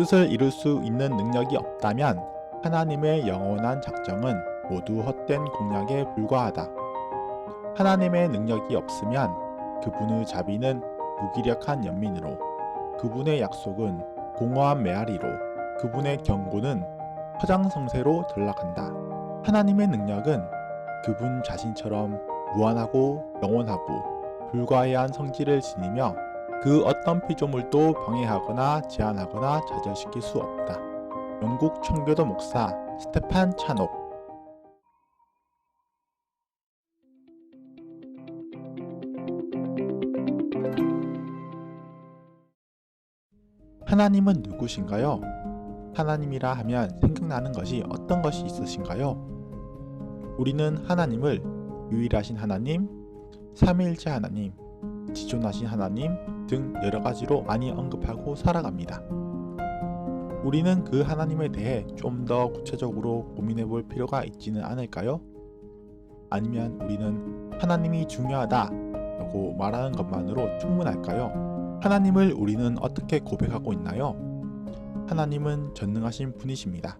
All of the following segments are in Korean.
뜻을 이룰 수 있는 능력이 없다면 하나님의 영원한 작정은 모두 헛된 공약에 불과하다. 하나님의 능력이 없으면 그분의 자비는 무기력한 연민으로, 그분의 약속은 공허한 메아리로, 그분의 경고는 허장성세로 전락한다. 하나님의 능력은 그분 자신처럼 무한하고 영원하고 불과해한 성질을 지니며 그 어떤 피조물도 방해하거나 제한하거나 좌절시킬 수 없다. 영국 청교도 목사 스테판 차녹 하나님은 누구신가요? 하나님이라 하면 생각나는 것이 어떤 것이 있으신가요? 우리는 하나님을 유일하신 하나님, 삼위일체 하나님, 지존하신 하나님 등 여러 가지로 많이 언급하고 살아갑니다. 우리는 그 하나님에 대해 좀 더 구체적으로 고민해 볼 필요가 있지는 않을까요? 아니면 우리는 하나님이 중요하다 라고 말하는 것만으로 충분할까요? 하나님을 우리는 어떻게 고백하고 있나요? 하나님은 전능하신 분이십니다.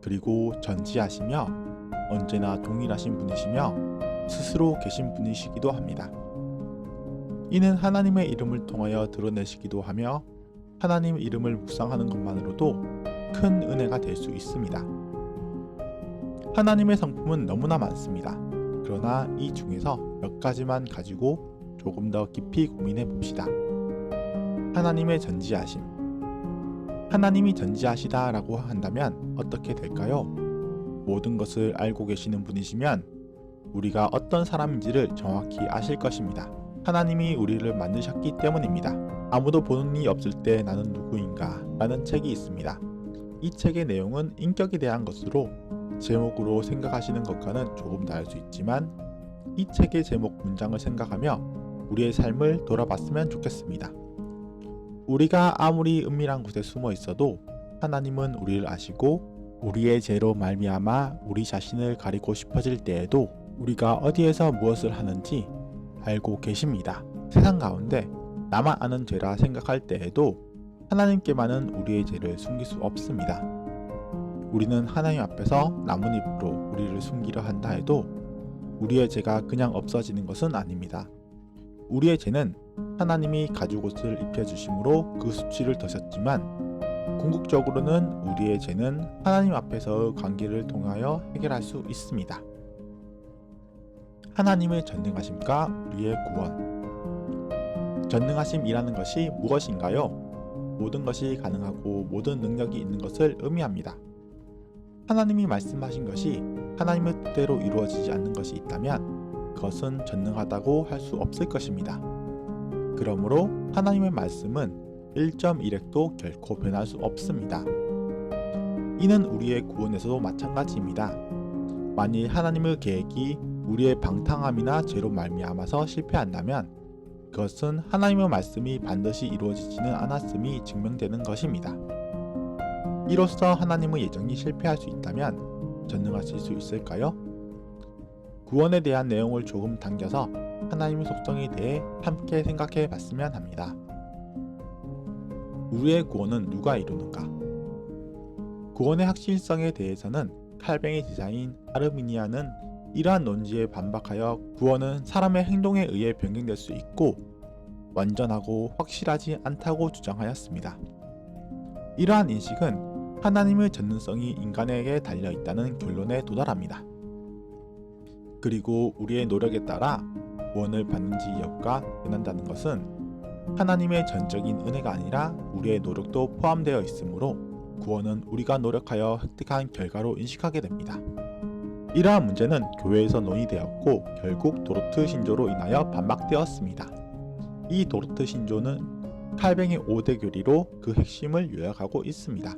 그리고 전지하시며 언제나 동일하신 분이시며 스스로 계신 분이시기도 합니다. 이는 하나님의 이름을 통하여 드러내시기도 하며 하나님 이름을 묵상하는 것만으로도 큰 은혜가 될 수 있습니다. 하나님의 성품은 너무나 많습니다. 그러나 이 중에서 몇 가지만 가지고 조금 더 깊이 고민해 봅시다. 하나님의 전지하심. 하나님이 전지하시다 라고 한다면 어떻게 될까요? 모든 것을 알고 계시는 분이시면 우리가 어떤 사람인지를 정확히 아실 것입니다. 하나님이 우리를 만드셨기 때문입니다. 아무도 보는 이 없을 때 나는 누구인가 라는 책이 있습니다. 이 책의 내용은 인격에 대한 것으로 제목으로 생각하시는 것과는 조금 다를 수 있지만 이 책의 제목 문장을 생각하며 우리의 삶을 돌아봤으면 좋겠습니다. 우리가 아무리 은밀한 곳에 숨어 있어도 하나님은 우리를 아시고 우리의 죄로 말미암아 우리 자신을 가리고 싶어질 때에도 우리가 어디에서 무엇을 하는지 알고 계십니다. 세상 가운데 나만 아는 죄라 생각할 때에도 하나님께만은 우리의 죄를 숨길 수 없습니다. 우리는 하나님 앞에서 나뭇잎으로 우리를 숨기려 한다 해도 우리의 죄가 그냥 없어지는 것은 아닙니다. 우리의 죄는 하나님이 가죽옷을 입혀주심으로 그 수치를 더셨지만 궁극적으로는 우리의 죄는 하나님 앞에서의 관계를 통하여 해결할 수 있습니다. 하나님의 전능하심과 우리의 구원. 전능하심이라는 것이 무엇인가요? 모든 것이 가능하고 모든 능력이 있는 것을 의미합니다. 하나님이 말씀하신 것이 하나님의 뜻대로 이루어지지 않는 것이 있다면 그것은 전능하다고 할 수 없을 것입니다. 그러므로 하나님의 말씀은 1.1핵도 결코 변할 수 없습니다. 이는 우리의 구원에서도 마찬가지입니다. 만일 하나님의 계획이 우리의 방탕함이나 죄로 말미암아서 실패한다면 그것은 하나님의 말씀이 반드시 이루어지지는 않았음이 증명되는 것입니다. 이로써 하나님의 예정이 실패할 수 있다면 전능하실 수 있을까요? 구원에 대한 내용을 조금 당겨서 하나님의 속성에 대해 함께 생각해 봤으면 합니다. 우리의 구원은 누가 이루는가? 구원의 확실성에 대해서는 칼뱅의 제자인 아르미니아는 이러한 논지에 반박하여 구원은 사람의 행동에 의해 변경될 수 있고 완전하고 확실하지 않다고 주장하였습니다. 이러한 인식은 하나님의 전능성이 인간에게 달려 있다는 결론에 도달합니다. 그리고 우리의 노력에 따라 구원을 받는지 여부가 변한다는 것은 하나님의 전적인 은혜가 아니라 우리의 노력도 포함되어 있으므로 구원은 우리가 노력하여 획득한 결과로 인식하게 됩니다. 이러한 문제는 교회에서 논의되었고 결국 도르트 신조로 인하여 반박되었습니다. 이 도르트 신조는 칼뱅의 5대 교리로 그 핵심을 요약하고 있습니다.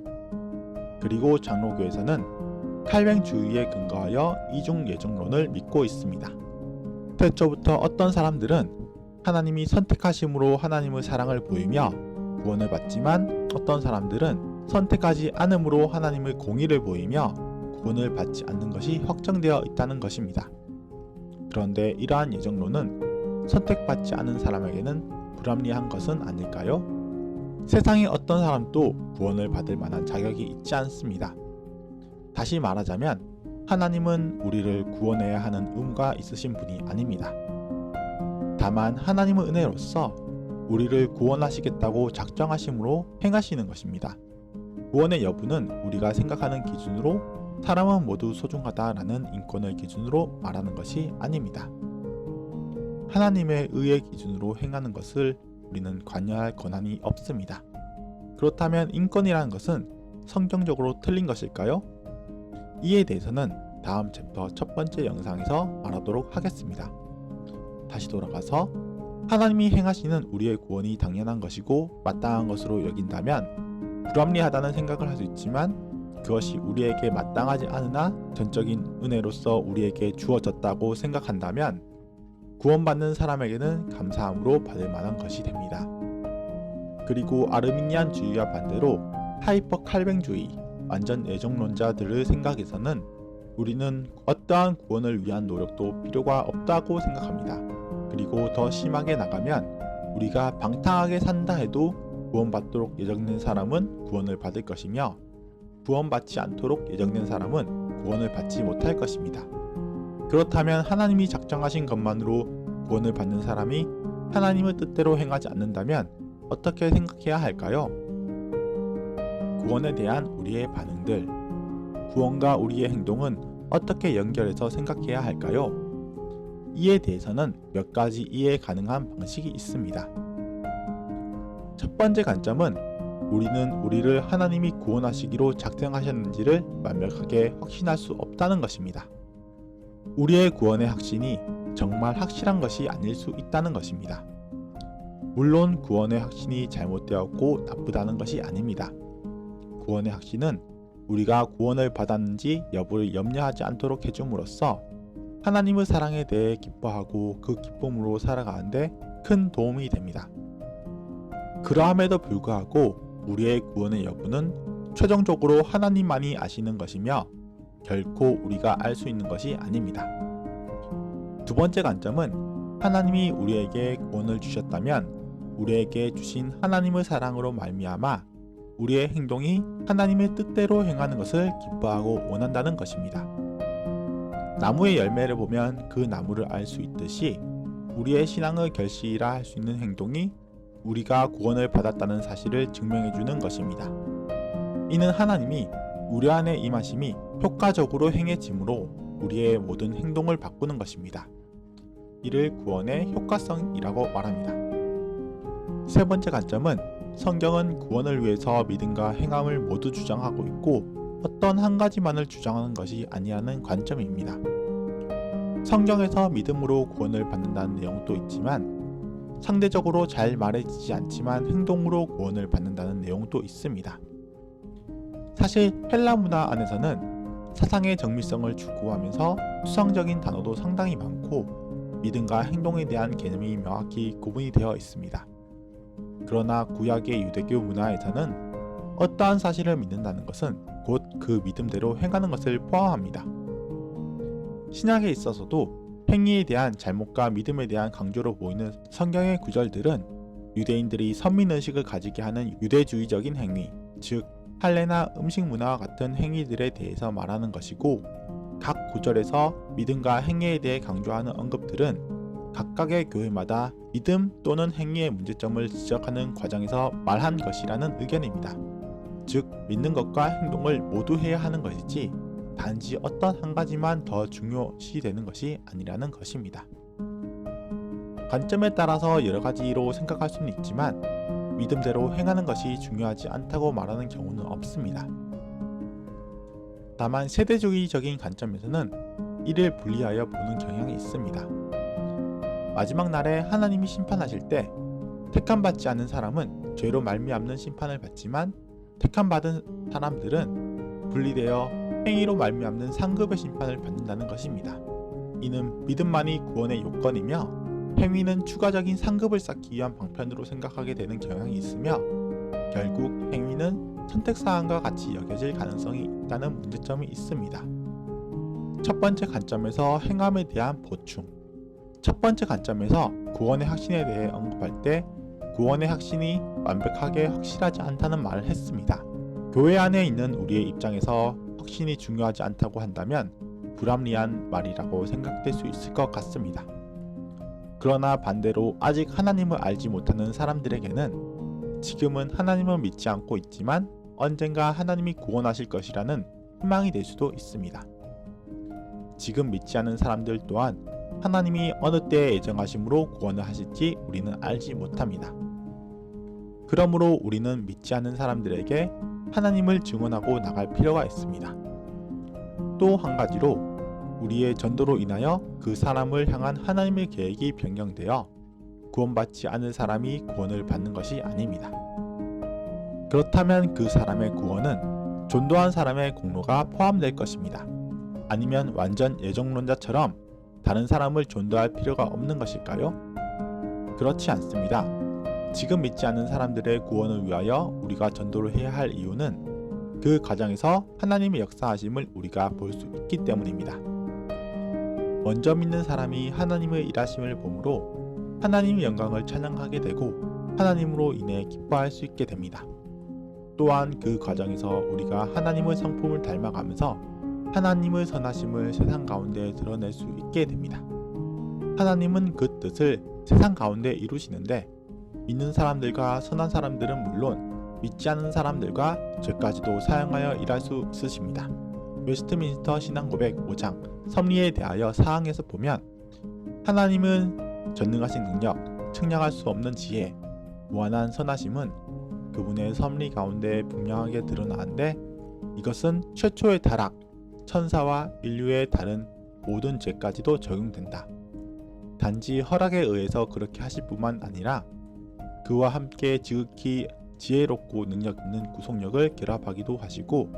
그리고 장로교에서는 칼뱅 주의에 근거하여 이중 예정론을 믿고 있습니다. 태초부터 어떤 사람들은 하나님이 선택하심으로 하나님의 사랑을 보이며 구원을 받지만 어떤 사람들은 선택하지 않음으로 하나님의 공의를 보이며 구원을 받지 않는 것이 확정되어 있다는 것입니다. 그런데 이러한 예정론은 선택받지 않은 사람에게는 불합리한 것은 아닐까요? 세상에 어떤 사람도 구원을 받을 만한 자격이 있지 않습니다. 다시 말하자면 하나님은 우리를 구원해야 하는 의무가 있으신 분이 아닙니다. 다만 하나님의 은혜로서 우리를 구원하시겠다고 작정하심으로 행하시는 것입니다. 구원의 여부는 우리가 생각하는 기준으로 사람은 모두 소중하다라는 인권을 기준으로 말하는 것이 아닙니다. 하나님의 의의 기준으로 행하는 것을 우리는 관여할 권한이 없습니다. 그렇다면 인권이라는 것은 성경적으로 틀린 것일까요? 이에 대해서는 다음 챕터 첫 번째 영상에서 말하도록 하겠습니다. 다시 돌아가서 하나님이 행하시는 우리의 구원이 당연한 것이고 마땅한 것으로 여긴다면 불합리하다는 생각을 할 수 있지만 그것이 우리에게 마땅하지 않으나 전적인 은혜로서 우리에게 주어졌다고 생각한다면 구원받는 사람에게는 감사함으로 받을 만한 것이 됩니다. 그리고 아르미니안 주의와 반대로 하이퍼 칼뱅주의, 완전 애정론자들의 생각에서는 우리는 어떠한 구원을 위한 노력도 필요가 없다고 생각합니다. 그리고 더 심하게 나가면 우리가 방탕하게 산다 해도 구원받도록 예정된 사람은 구원을 받을 것이며 구원받지 않도록 예정된 사람은 구원을 받지 못할 것입니다. 그렇다면 하나님이 작정하신 것만으로 구원을 받는 사람이 하나님의 뜻대로 행하지 않는다면 어떻게 생각해야 할까요? 구원에 대한 우리의 반응들, 구원과 우리의 행동은 어떻게 연결해서 생각해야 할까요? 이에 대해서는 몇 가지 이해 가능한 방식이 있습니다. 첫 번째 관점은 우리는 우리를 하나님이 구원하시기로 작정하셨는지를 완벽하게 확신할 수 없다는 것입니다. 우리의 구원의 확신이 정말 확실한 것이 아닐 수 있다는 것입니다. 물론 구원의 확신이 잘못되었고 나쁘다는 것이 아닙니다. 구원의 확신은 우리가 구원을 받았는지 여부를 염려하지 않도록 해줌으로써 하나님의 사랑에 대해 기뻐하고 그 기쁨으로 살아가는데 큰 도움이 됩니다. 그러함에도 불구하고 우리의 구원의 여부는 최종적으로 하나님만이 아시는 것이며 결코 우리가 알 수 있는 것이 아닙니다. 두 번째 관점은 하나님이 우리에게 구원을 주셨다면 우리에게 주신 하나님의 사랑으로 말미암아 우리의 행동이 하나님의 뜻대로 행하는 것을 기뻐하고 원한다는 것입니다. 나무의 열매를 보면 그 나무를 알 수 있듯이 우리의 신앙의 결실이라 할 수 있는 행동이 우리가 구원을 받았다는 사실을 증명해 주는 것입니다. 이는 하나님이 우리 안에 임하심이 효과적으로 행해짐으로 우리의 모든 행동을 바꾸는 것입니다. 이를 구원의 효과성이라고 말합니다. 세 번째 관점은 성경은 구원을 위해서 믿음과 행함을 모두 주장하고 있고 어떤 한 가지만을 주장하는 것이 아니라는 관점입니다. 성경에서 믿음으로 구원을 받는다는 내용도 있지만 상대적으로 잘 말해지지 않지만 행동으로 구원을 받는다는 내용도 있습니다. 사실 헬라 문화 안에서는 사상의 정밀성을 추구하면서 수상적인 단어도 상당히 많고 믿음과 행동에 대한 개념이 명확히 구분이 되어 있습니다. 그러나 구약의 유대교 문화에서는 어떠한 사실을 믿는다는 것은 곧 그 믿음대로 행하는 것을 포함합니다. 신약에 있어서도 행위에 대한 잘못과 믿음에 대한 강조로 보이는 성경의 구절들은 유대인들이 선민의식을 가지게 하는 유대주의적인 행위, 즉 할례나 음식 문화와 같은 행위들에 대해서 말하는 것이고 각 구절에서 믿음과 행위에 대해 강조하는 언급들은 각각의 교회마다 믿음 또는 행위의 문제점을 지적하는 과정에서 말한 것이라는 의견입니다. 즉 믿는 것과 행동을 모두 해야 하는 것이지 단지 어떤 한 가지만 더 중요시 되는 것이 아니라는 것입니다. 관점에 따라서 여러 가지로 생각할 수는 있지만 믿음대로 행하는 것이 중요하지 않다고 말하는 경우는 없습니다. 다만 세대주의적인 관점에서는 이를 분리하여 보는 경향이 있습니다. 마지막 날에 하나님이 심판하실 때 택함 받지 않은 사람은 죄로 말미암는 심판을 받지만 택함 받은 사람들은 분리되어 행위로 말미암는 상급의 심판을 받는다는 것입니다. 이는 믿음만이 구원의 요건이며 행위는 추가적인 상급을 쌓기 위한 방편으로 생각하게 되는 경향이 있으며 결국 행위는 선택사항과 같이 여겨질 가능성이 있다는 문제점이 있습니다. 첫 번째 관점에서 행함에 대한 보충 첫 번째 관점에서 구원의 확신에 대해 언급할 때 구원의 확신이 완벽하게 확실하지 않다는 말을 했습니다. 교회 안에 있는 우리의 입장에서 확신이 중요하지 않다고 한다면 불합리한 말이라고 생각될 수 있을 것 같습니다. 그러나 반대로 아직 하나님을 알지 못하는 사람들에게는 지금은 하나님을 믿지 않고 있지만 언젠가 하나님이 구원하실 것이라는 희망이 될 수도 있습니다. 지금 믿지 않는 사람들 또한 하나님이 어느 때에 예정하심으로 구원을 하실지 우리는 알지 못합니다. 그러므로 우리는 믿지 않는 사람들에게 하나님을 증언하고 나갈 필요가 있습니다. 또 한 가지로 우리의 전도로 인하여 그 사람을 향한 하나님의 계획이 변경되어 구원받지 않은 사람이 구원을 받는 것이 아닙니다. 그렇다면 그 사람의 구원은 전도한 사람의 공로가 포함될 것입니다. 아니면 완전 예정론자처럼 다른 사람을 전도할 필요가 없는 것일까요? 그렇지 않습니다. 지금 믿지 않는 사람들의 구원을 위하여 우리가 전도를 해야 할 이유는 그 과정에서 하나님의 역사하심을 우리가 볼 수 있기 때문입니다. 먼저 믿는 사람이 하나님의 일하심을 보므로 하나님의 영광을 찬양하게 되고 하나님으로 인해 기뻐할 수 있게 됩니다. 또한 그 과정에서 우리가 하나님의 성품을 닮아가면서 하나님의 선하심을 세상 가운데 드러낼 수 있게 됩니다. 하나님은 그 뜻을 세상 가운데 이루시는데 믿는 사람들과 선한 사람들은 물론 믿지 않는 사람들과 죄까지도 사용하여 일할 수 있으십니다. 웨스트민스터 신앙고백 5장 섭리에 대하여 사항에서 보면 하나님은 전능하신 능력, 측량할 수 없는 지혜, 무한한 선하심은 그분의 섭리 가운데 분명하게 드러나는데 이것은 최초의 타락, 천사와 인류의 다른 모든 죄까지도 적용된다. 단지 허락에 의해서 그렇게 하실 뿐만 아니라 그와 함께 지극히 지혜롭고 능력 있는 구속력을 결합하기도 하시고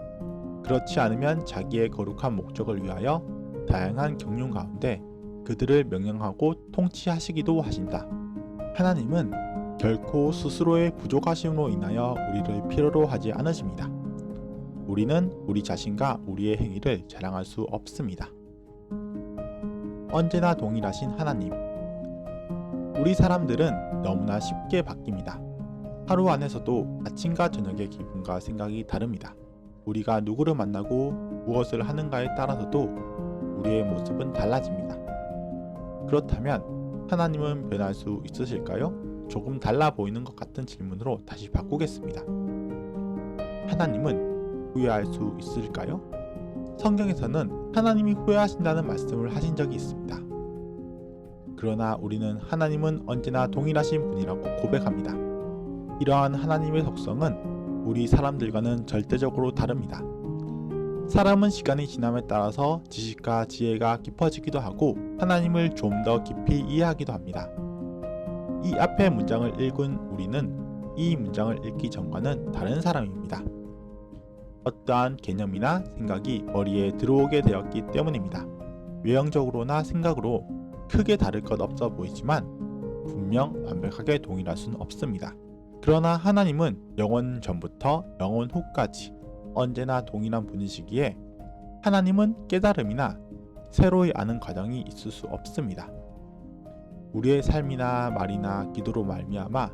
그렇지 않으면 자기의 거룩한 목적을 위하여 다양한 경륜 가운데 그들을 명령하고 통치하시기도 하신다. 하나님은 결코 스스로의 부족하심으로 인하여 우리를 필요로 하지 않으십니다. 우리는 우리 자신과 우리의 행위를 자랑할 수 없습니다. 언제나 동일하신 하나님. 우리 사람들은 너무나 쉽게 바뀝니다. 하루 안에서도 아침과 저녁의 기분과 생각이 다릅니다. 우리가 누구를 만나고 무엇을 하는가에 따라서도 우리의 모습은 달라집니다. 그렇다면 하나님은 변할 수 있으실까요? 조금 달라 보이는 것 같은 질문으로 다시 바꾸겠습니다. 하나님은 후회할 수 있을까요? 성경에서는 하나님이 후회하신다는 말씀을 하신 적이 있습니다. 그러나 우리는 하나님은 언제나 동일하신 분이라고 고백합니다. 이러한 하나님의 속성은 우리 사람들과는 절대적으로 다릅니다. 사람은 시간이 지남에 따라서 지식과 지혜가 깊어지기도 하고 하나님을 좀 더 깊이 이해하기도 합니다. 이 앞의 문장을 읽은 우리는 이 문장을 읽기 전과는 다른 사람입니다. 어떠한 개념이나 생각이 머리에 들어오게 되었기 때문입니다. 외형적으로나 생각으로 크게 다를 것 없어 보이지만 분명 완벽하게 동일할 수는 없습니다. 그러나 하나님은 영원 전부터 영원 후까지 언제나 동일한 분이시기에 하나님은 깨달음이나 새로이 아는 과정이 있을 수 없습니다. 우리의 삶이나 말이나 기도로 말미암아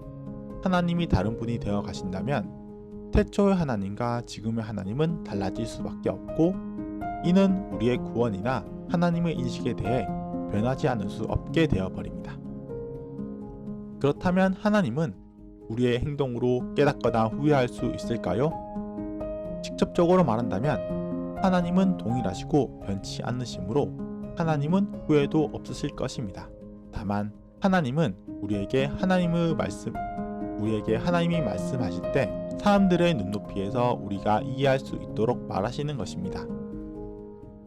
하나님이 다른 분이 되어 가신다면 태초의 하나님과 지금의 하나님은 달라질 수밖에 없고 이는 우리의 구원이나 하나님의 인식에 대해 변하지 않을 수 없게 되어 버립니다. 그렇다면 하나님은 우리의 행동으로 깨닫거나 후회할 수 있을까요? 직접적으로 말한다면 하나님은 동일하시고 변치 않으시므로 하나님은 후회도 없으실 것입니다. 다만 하나님은 우리에게 하나님의 말씀 우리에게 하나님이 말씀하실 때 사람들의 눈높이에서 우리가 이해할 수 있도록 말하시는 것입니다.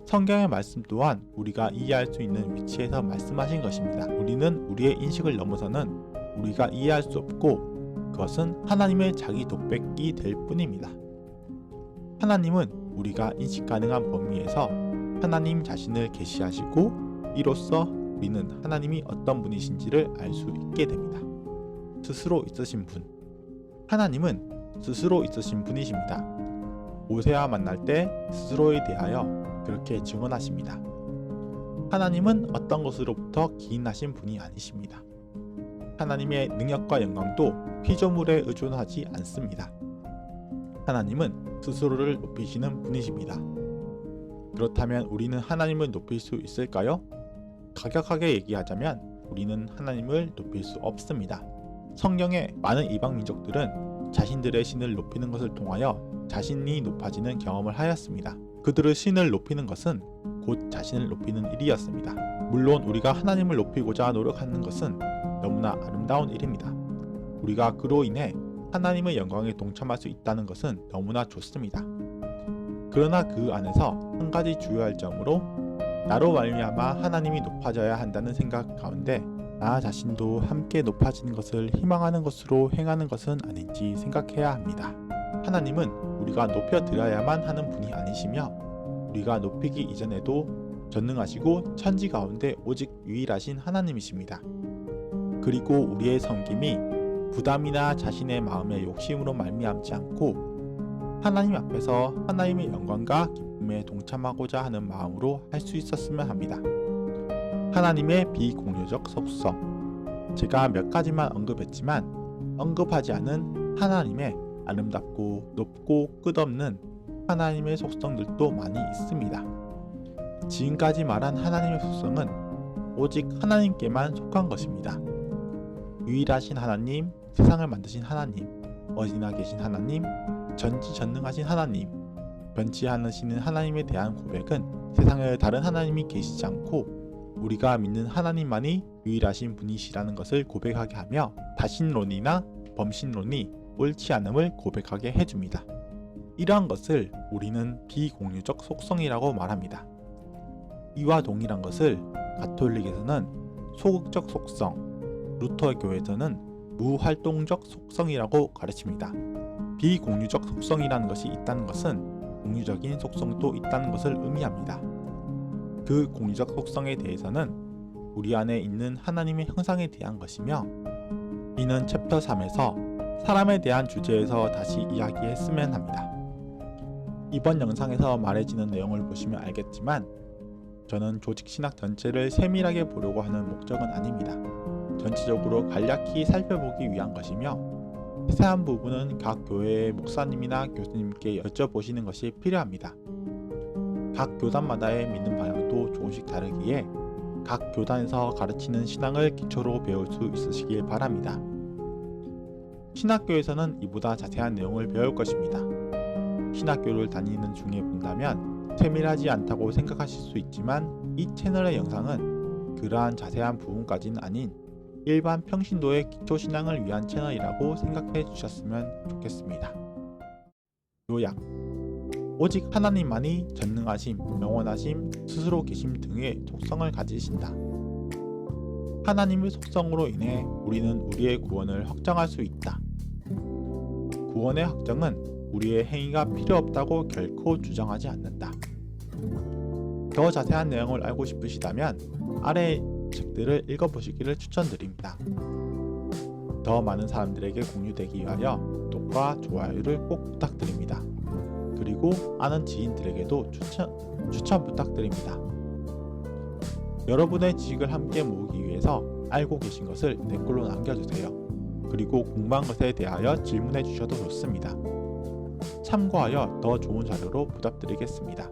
성경의 말씀 또한 우리가 이해할 수 있는 위치에서 말씀하신 것입니다. 우리는 우리의 인식을 넘어서는 우리가 이해할 수 없고 그것은 하나님의 자기 독백이 될 뿐입니다. 하나님은 우리가 인식 가능한 범위에서 하나님 자신을 계시하시고 이로써 우리는 하나님이 어떤 분이신지를 알 수 있게 됩니다. 스스로 있으신 분. 하나님은 스스로 있으신 분이십니다. 모세와 만날 때 스스로에 대하여 그렇게 증언하십니다. 하나님은 어떤 것으로부터 기인하신 분이 아니십니다. 하나님의 능력과 영광도 피조물에 의존하지 않습니다. 하나님은 스스로를 높이시는 분이십니다. 그렇다면 우리는 하나님을 높일 수 있을까요? 가격하게 얘기하자면 우리는 하나님을 높일 수 없습니다. 성경의 많은 이방 민족들은 자신들의 신을 높이는 것을 통하여 자신이 높아지는 경험을 하였습니다. 그들의 신을 높이는 것은 곧 자신을 높이는 일이었습니다. 물론 우리가 하나님을 높이고자 노력하는 것은 너무나 아름다운 일입니다. 우리가 그로 인해 하나님의 영광에 동참할 수 있다는 것은 너무나 좋습니다. 그러나 그 안에서 한 가지 주의할 점으로 나로 말미암아 하나님이 높아져야 한다는 생각 가운데 나 자신도 함께 높아지는 것을 희망하는 것으로 행하는 것은 아닌지 생각해야 합니다. 하나님은 우리가 높여 드려야만 하는 분이 아니시며 우리가 높이기 이전에도 전능하시고 천지 가운데 오직 유일하신 하나님이십니다. 그리고 우리의 섬김이 부담이나 자신의 마음의 욕심으로 말미암지 않고 하나님 앞에서 하나님의 영광과 기쁨에 동참하고자 하는 마음으로 할 수 있었으면 합니다. 하나님의 비공유적 속성. 제가 몇 가지만 언급했지만 언급하지 않은 하나님의 아름답고 높고 끝없는 하나님의 속성들도 많이 있습니다. 지금까지 말한 하나님의 속성은 오직 하나님께만 속한 것입니다. 유일하신 하나님, 세상을 만드신 하나님, 어디나 계신 하나님, 전지전능하신 하나님, 변치 않으시는 하나님에 대한 고백은 세상에 다른 하나님이 계시지 않고 우리가 믿는 하나님만이 유일하신 분이시라는 것을 고백하게 하며 다신론이나 범신론이 옳지 않음을 고백하게 해줍니다. 이러한 것을 우리는 비공유적 속성이라고 말합니다. 이와 동일한 것을 가톨릭에서는 소극적 속성, 루터 교회에서는 무활동적 속성이라고 가르칩니다. 비공유적 속성이라는 것이 있다는 것은 공유적인 속성도 있다는 것을 의미합니다. 그 공유적 속성에 대해서는 우리 안에 있는 하나님의 형상에 대한 것이며 이는 챕터 3에서 사람에 대한 주제에서 다시 이야기했으면 합니다. 이번 영상에서 말해지는 내용을 보시면 알겠지만 저는 조직 신학 전체를 세밀하게 보려고 하는 목적은 아닙니다. 전체적으로 간략히 살펴보기 위한 것이며 세세한 부분은 각 교회의 목사님이나 교수님께 여쭤보시는 것이 필요합니다. 각 교단마다의 믿는 방향도 조금씩 다르기에 각 교단에서 가르치는 신앙을 기초로 배울 수 있으시길 바랍니다. 신학교에서는 이보다 자세한 내용을 배울 것입니다. 신학교를 다니는 중에 본다면 세밀하지 않다고 생각하실 수 있지만 이 채널의 영상은 그러한 자세한 부분까지는 아닌 일반 평신도의 기초신앙을 위한 채널이라고 생각해 주셨으면 좋겠습니다. 요약 오직 하나님만이 전능하심, 영원하심, 스스로 계심 등의 속성을 가지신다. 하나님의 속성으로 인해 우리는 우리의 구원을 확정할 수 있다. 구원의 확정은 우리의 행위가 필요 없다고 결코 주장하지 않는다. 더 자세한 내용을 알고 싶으시다면 아래 책들을 읽어보시기를 추천드립니다. 더 많은 사람들에게 공유되기 위하여 구독과 좋아요를 꼭 부탁드립니다. 그리고 아는 지인들에게도 추천, 추천 부탁드립니다. 여러분의 지식을 함께 모으기 위해서 알고 계신 것을 댓글로 남겨주세요. 그리고 궁금한 것에 대하여 질문해 주셔도 좋습니다. 참고하여 더 좋은 자료로 부탁드리겠습니다.